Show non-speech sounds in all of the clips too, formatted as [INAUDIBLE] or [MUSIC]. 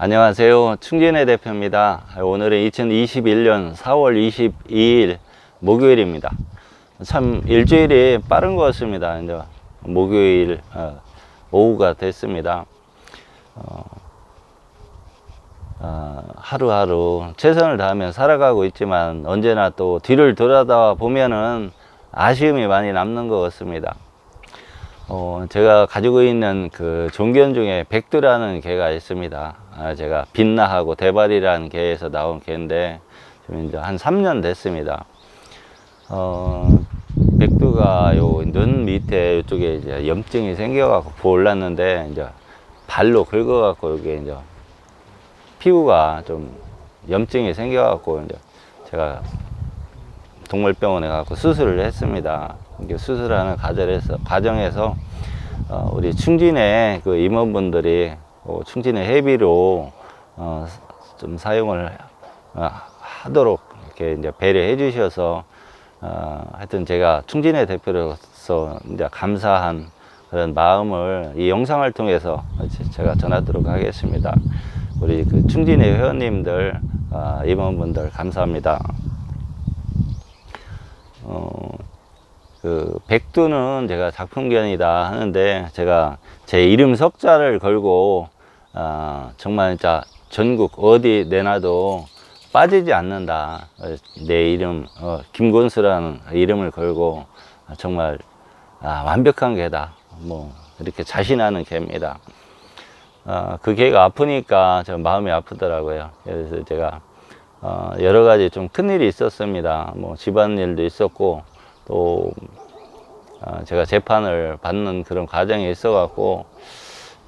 안녕하세요. 충진의 대표입니다. 오늘은 2021년 4월 22일 목요일입니다. 참 일주일이 빠른 것 같습니다. 이제 목요일 어, 오후가 됐습니다. 어, 어, 하루하루 최선을 다하며 살아가고 있지만 언제나 또 뒤를 돌아다 보면은 아쉬움이 많이 남는 것 같습니다. 어, 제가 가지고 있는 그 종견 중에 백두라는 개가 있습니다. 아, 제가 빛나하고 대발이라는 개에서 나온 개인데 지금 이제 한 3년 됐습니다. 어, 백두가 요 눈 밑에 이쪽에 이제 염증이 생겨갖고 부올랐는데 이제 발로 긁어갖고 여기 이제 피부가 좀 염증이 생겨갖고 이제 제가 동물병원에 가고 수술을 했습니다. 수술하는 과정에서, 과정에서 어, 우리 충진의 그 임원분들이 어, 충진의 회비로 어, 좀 사용을 어, 하도록 이렇게 이제 배려해 주셔서 어, 하여튼 제가 충진의 대표로서 이제 감사한 그런 마음을 이 영상을 통해서 제가 전하도록 하겠습니다. 우리 그 충진의 회원님들, 어, 임원분들 감사합니다. 어, 그 백두는 제가 작품견이다 하는데 제가 제 이름 석자를 걸고 아, 정말 진짜 전국 어디 내놔도 빠지지 않는다. 어, 내 이름 어, 김곤수라는 이름을 걸고 아, 정말 아, 완벽한 개다. 뭐 이렇게 자신하는 개입니다. 아, 그 개가 아프니까 저 마음이 아프더라고요. 그래서 제가 어, 여러 가지 좀 큰일이 있었습니다. 뭐 집안일도 있었고 또 어, 제가 재판을 받는 그런 과정이 있어 갖고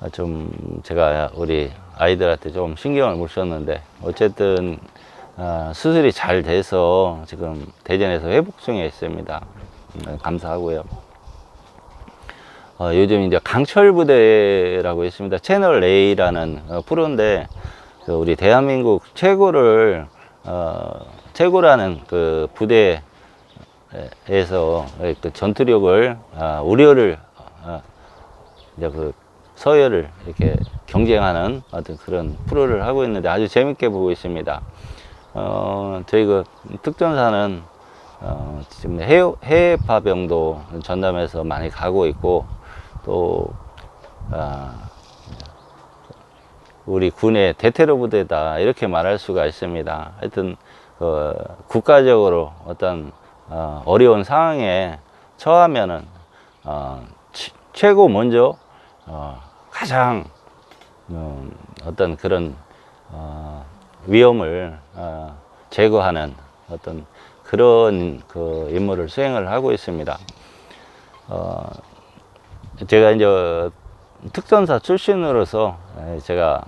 어, 좀 제가 우리 아이들한테 좀 신경을 못 썼는데 어쨌든 어, 수술이 잘 돼서 지금 대전에서 회복 중에 있습니다. 음, 감사하고요. 어, 요즘 이제 강철 부대라고 있습니다. 채널 A라는 어, 프로인데 그 우리 대한민국 최고를 어, 최고라는 그 부대 에서 그 전투력을 아, 우려를 어, 이제 그 서열을 이렇게 경쟁하는 어떤 그런 프로를 하고 있는데 아주 재밌게 보고 있습니다. 어, 저희 그 특전사는 어, 지금 해외, 해외 파병도 전담해서 많이 가고 있고 또 아, 우리 군의 대테러 부대다 이렇게 말할 수가 있습니다. 하여튼 어, 국가적으로 어떤 어, 어려운 상황에 처하면은 어, 치- 최고 먼저 어, 가장 음, 어떤 그런 어, 위험을 어, 제거하는 어떤 그런 그 임무를 수행을 하고 있습니다. 어, 제가 이제 특전사 출신으로서 에, 제가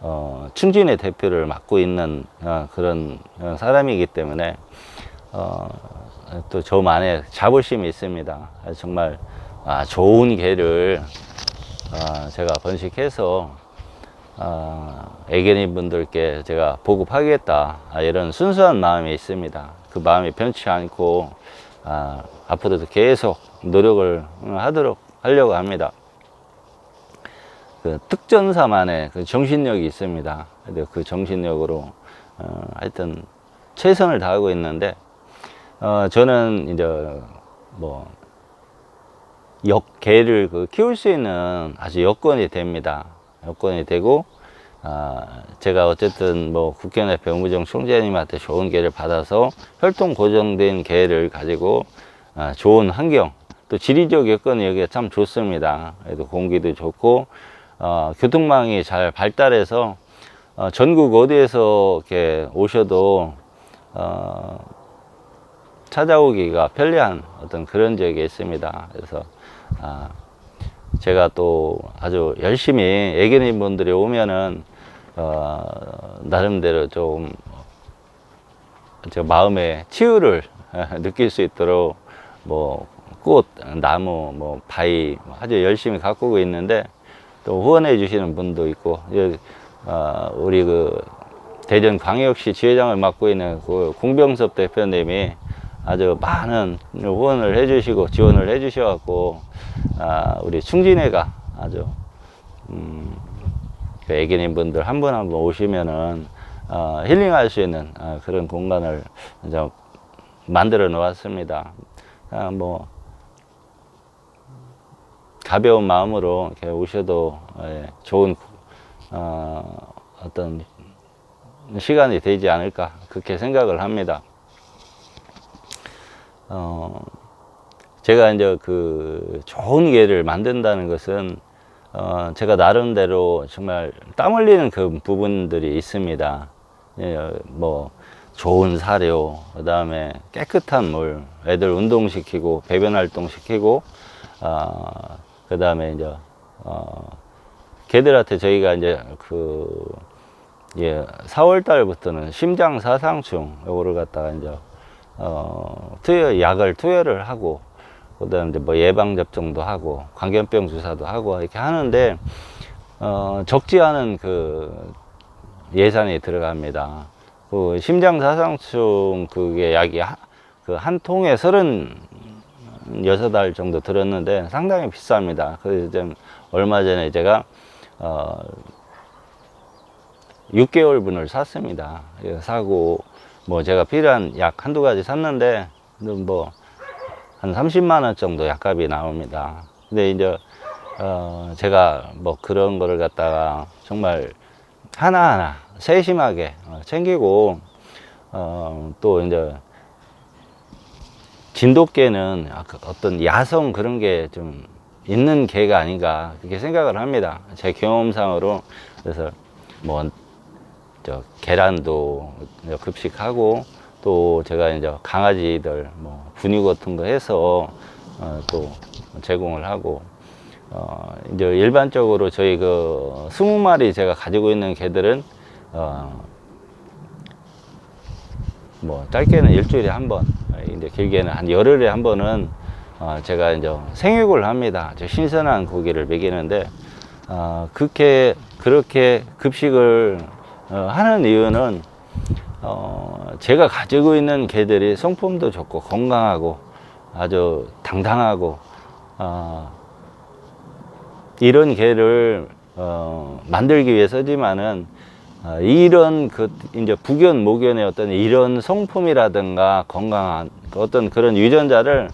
어, 충진의 대표를 맡고 있는 어, 그런 어, 사람이기 때문에 어, 또 저만의 자부심이 있습니다. 정말 아, 좋은 개를 아, 제가 번식해서 아, 애견인 분들께 제가 보급하겠다 아, 이런 순수한 마음이 있습니다. 그 마음이 변치 않고 아, 앞으로도 계속 노력을 음, 하도록 하려고 합니다. 그 특전사만의 그 정신력이 있습니다. 그 정신력으로 어, 하여튼 최선을 다하고 있는데 어, 저는 이제 뭐 역 개를 그 키울 수 있는 아주 여건이 됩니다. 여건이 되고 아, 제가 어쨌든 뭐 국견의 병무정 총재님한테 좋은 개를 받아서 혈통 고정된 개를 가지고 아, 좋은 환경 또 지리적 여건이 여기가 참 좋습니다. 그래도 공기도 좋고 어, 교통망이 잘 발달해서 어, 전국 어디에서 이렇게 오셔도 어, 찾아오기가 편리한 어떤 그런 지역에 있습니다. 그래서 아, 제가 또 아주 열심히 애견인 분들이 오면은 어, 나름대로 좀제 마음의 치유를 [LAUGHS] 느낄 수 있도록 뭐 꽃, 나무, 뭐 바위 아주 열심히 가꾸고 있는데 또 후원해 주시는 분도 있고 예, 어, 우리 그 대전 광역시 지회장을 맡고 있는 그 공병섭 대표님이 아주 많은 후원을 해주시고 지원을 해주셔갖고 아, 우리 충진회가 아주 음, 그 애기님 분들 한 분 한 분 오시면은 어, 힐링할 수 있는 어, 그런 공간을 이제 만들어 놓았습니다. 아, 뭐 가벼운 마음으로 이렇게 오셔도 예, 좋은 어, 어떤 시간이 되지 않을까 그렇게 생각을 합니다. 어, 제가 이제 그 좋은 개를 만든다는 것은 어, 제가 나름대로 정말 땀 흘리는 그 부분들이 있습니다. 예, 뭐 좋은 사료, 그 다음에 깨끗한 물, 애들 운동시키고 배변 활동 시키고, 어, 그 다음에 이제 어, 개들한테 저희가 이제 그 예, 4월 달부터는 심장 사상충 요거를 갖다가 이제 어, 투여 약을 투여를 하고 그다음에 뭐 예방 접종도 하고 광견병 주사도 하고 이렇게 하는데 어, 적지 않은 그 예산이 들어갑니다. 그 심장 사상충 그게 약이 그한 통에 서른 여섯 알 정도 들었는데 상당히 비쌉니다. 그래서 좀 얼마 전에 제가 어 6개월 분을 샀습니다. 사고 뭐 제가 필요한 약 한두 가지 샀는데 뭐 한 30만 원 정도 약값이 나옵니다. 근데 이제 어 제가 뭐 그런 거를 갖다가 정말 하나하나 세심하게 어, 챙기고 어 또 이제 진돗개는 어떤 야성 그런 게 좀 있는 개가 아닌가 그렇게 생각을 합니다. 제 경험상으로 그래서 뭐 저 계란도 급식하고 또 제가 이제 강아지들 뭐 분유 같은 거 해서 어, 또 제공을 하고 어, 이제 일반적으로 저희 그 스무 마리 제가 가지고 있는 개들은 어, 뭐 짧게는 일주일에 한 번, 이제 길게는 한 열흘에 한 번은 어, 제가 이제 생육을 합니다. 신선한 고기를 먹이는데 어, 그렇게 그렇게 급식을 어, 하는 이유는 어, 제가 가지고 있는 개들이 성품도 좋고 건강하고 아주 당당하고 어, 이런 개를 어, 만들기 위해서지만은 어, 이런 그 이제 북견 모견의 어떤 이런 성품이라든가 건강한 어떤 그런 유전자를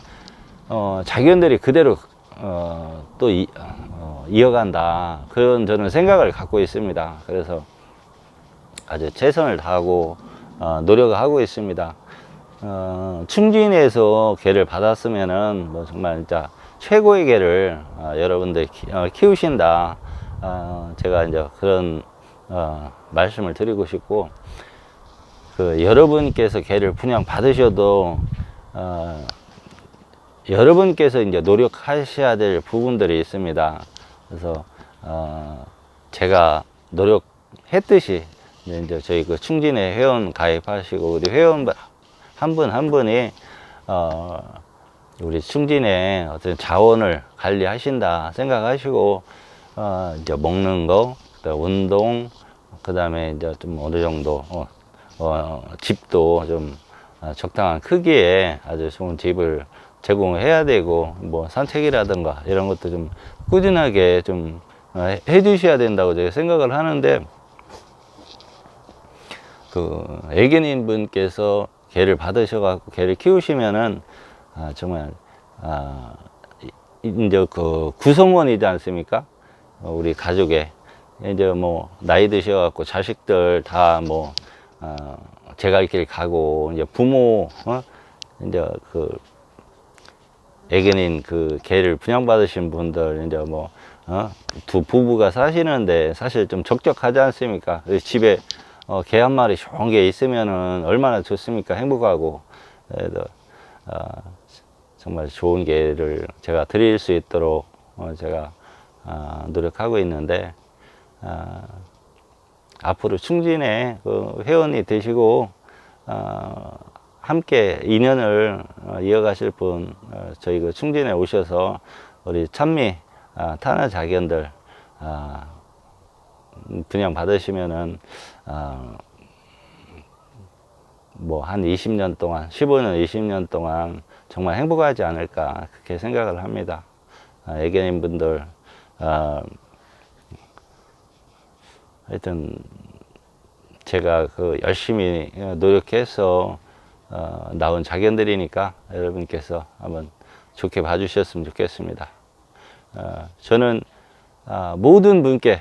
어, 자기들이 그대로 어, 또 이, 어, 이어간다 그런 저는 생각을 갖고 있습니다. 그래서 아주 최선을 다하고 어, 노력을 하고 있습니다. 어, 충진에서 개를 받았으면은 뭐 정말 진짜 최고의 개를 어, 여러분들 키, 어, 키우신다. 어, 제가 이제 그런 어, 말씀을 드리고 싶고 그 여러분께서 개를 분양 받으셔도 어, 여러분께서 이제 노력하셔야 될 부분들이 있습니다. 그래서 어, 제가 노력했듯이 이제 저희 그 충진에 회원 가입하시고 우리 회원 한 분 한 분이 어, 우리 충진의 어떤 자원을 관리하신다 생각하시고 어, 이제 먹는 거, 운동, 그다음에 이제 좀 어느 정도 어, 어, 집도 좀 어, 적당한 크기에 아주 좋은 집을 제공해야 되고 뭐 산책이라든가 이런 것도 좀 꾸준하게 좀 어, 해- 해주셔야 된다고 제가 생각을 하는데 그 애견인 분께서 개를 받으셔갖고 개를 키우시면은 아, 정말 아, 이- 이제 그 구성원이지 않습니까? 어, 우리 가족의 이제 뭐 나이 드셔갖고 자식들 다뭐 어, 제갈 길 가고 이제 부모 어? 이제 그 애견인 그 개를 분양받으신 분들 이제 뭐 어? 두 부부가 사시는데 사실 좀 적적하지 않습니까? 그래서 집에 어, 개 한 마리 좋은 게 있으면은 얼마나 좋습니까? 행복하고 그래도 어, 정말 좋은 개를 제가 드릴 수 있도록 어, 제가 어, 노력하고 있는데 어, 앞으로 충진에 그 회원이 되시고 어, 함께 인연을 어, 이어가실 분 어, 저희 그 충진에 오셔서 우리 찬미 아, 타나 자견들 아, 분양 받으시면은 어, 뭐한 20년 동안 15년 20년 동안 정말 행복하지 않을까 그렇게 생각을 합니다. 아, 애견인 분들 어, 하여튼 제가 그 열심히 노력해서 어, 나온 자견들이니까 여러분께서 한번 좋게 봐주셨으면 좋겠습니다. 어, 저는 아, 모든 분께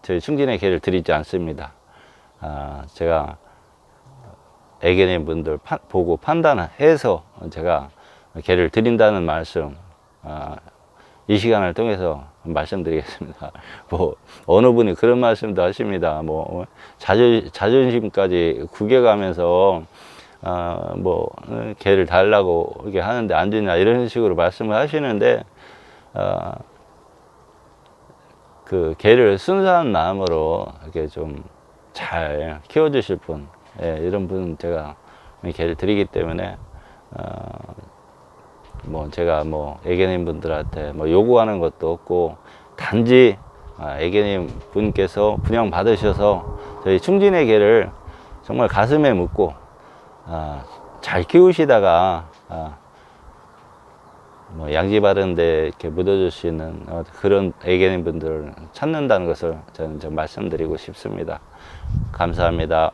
저희 충진의 개를 드리지 않습니다. 아, 제가 애견인 분들 파- 보고 판단해서 제가 개를 드린다는 말씀 아, 이 시간을 통해서 말씀드리겠습니다. [LAUGHS] 뭐 어느 분이 그런 말씀도 하십니다. 뭐 자존 자존심까지 구겨가면서 아, 뭐 어, 개를 달라고 이렇게 하는데 안 주냐 이런 식으로 말씀을 하시는데 아, 그 개를 순수한 마음으로 이렇게 좀 잘 키워주실 분, 예, 이런 분 제가 개를 드리기 때문에 어, 뭐 제가 뭐 애견인 분들한테 뭐 요구하는 것도 없고 단지 아, 애견인 분께서 분양 받으셔서 저희 충진의 개를 정말 가슴에 묻고 아, 잘 키우시다가 아, 뭐 양지 바른데 이렇게 묻어줄 수 있는 어, 그런 애견인 분들을 찾는다는 것을 저는 좀 말씀드리고 싶습니다. 감사합니다.